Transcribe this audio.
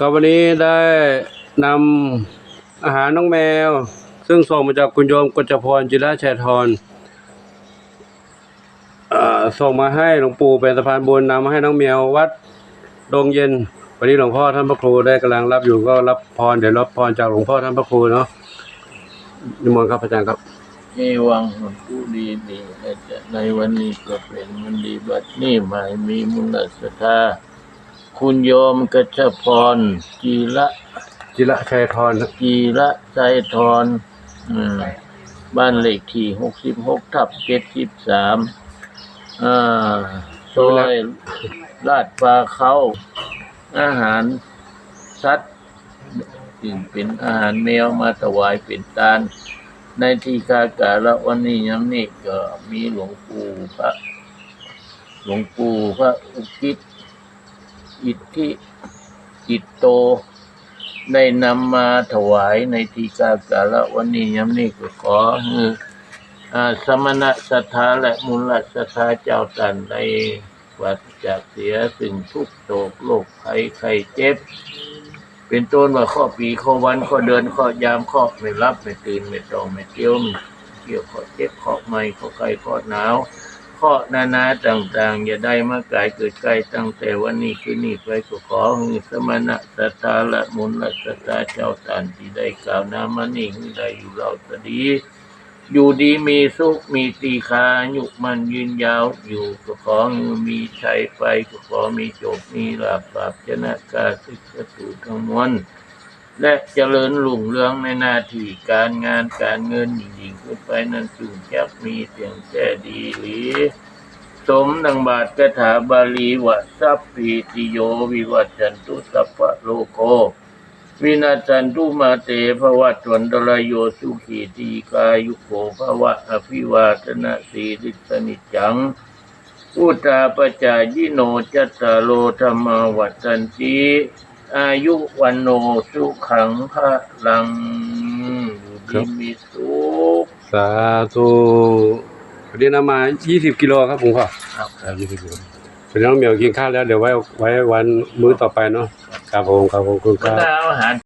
ครับวันนี้ได้นำอาหารน้องแมว ซึ่งส่งมาจากคุณโยมกจพรจิราชัยทรเอ่อส่งมาให้หลวงปู่เป็นสะพานบุญนำมาให้น้องแมววัดดงเย็น วันนี้หลวงพ่อท่านพระครูได้กำลังรับอยู่ก็รับพรเดี๋ยวรับพรจากหลวงพ่อท่านพระครูเนาะนิมนต์ครับอาจารย์ครับเอวังผู้ดีดีและจะในวันนี้ก็เป็นมันดีบัดนี้หมายมีมุลศรัทธา คุณโยมกัจจพรจีละจิระชัยทรครับจีละใจทรอืมบ้านเลขที่หกสิบหกทับเจ็ดสิบสามอ่าซอยลาดปลาเขาอาหารสัตว์จึงเป็นอาหารแมวมาถวายเป็นทาน ในที่คากาละวันนี้ย้ำนี่ก็มีหลวงปู่พระ หลวงปู่พระอุกิต อิทธิอิตโต ได้นำมาถวายในทีกากาละวันนี้ย้ำนี่ก็ขอสมณะศรัทธาและมูลศรัทธาเจ้าตันในวัดจากเสียสิ่งทุกโศกโรคภัยไข้เจ็บ เป็นต้นว่าข้อปีข้อวันข้อเดือนข้อยามข้อไม่รับไม่ตื่นไม่ตองไม่เที่ยวไม่เกี่ยวข้อเจ็บข้อไม่ข้อไข้ข้อหนาว ข้อนานาต่าง ๆ อย่าได้มากายเกิดใกล้ตั้งแต่วันนี้คือนี่ไปก็ขอให้สมณะศรัทธาละมุนลศรัทธาเจ้าตานที่ได้กล่าวนามานี่ให้ได้อยู่เราสดี อยู่ดีมีสุขมีตีคายุกมันยืนยาวอยู่ก็ขอให้มีชัยไปก็ขอมีจบมีลาภปราบชนะกาศึกศัตรูทั้งมวลและเจริญรุ่งเรืองในหน้าที่การงานการเงินยิ่ง ขึ้นไปนั้นจึงจะมีเสียงแจ้ดีหรือสมดังบาทกถาบาลีวะสัพพิติโยวิวัจจันตุสัพพะโลโกวินาจันตุมาเตภวัตวันตรายโยสุขีตีกายุโกภวะอภิวาทนาสีริสนิจังอุตาปจายิโนจัตตาโลธรรมาวัตันติอายุวันโนสุขังพระลังดีมีส สาธุวันนี้นำมา 20 กิโลครับผมพ่อครับครับ20กิโลเป็นน้องเหมียวกินข้าวแล้วเดี๋ยวไว้ไว้วันมื้อต่อไปเนาะครับผมครับผมขอบคุณคก็รับ ได้อาหาร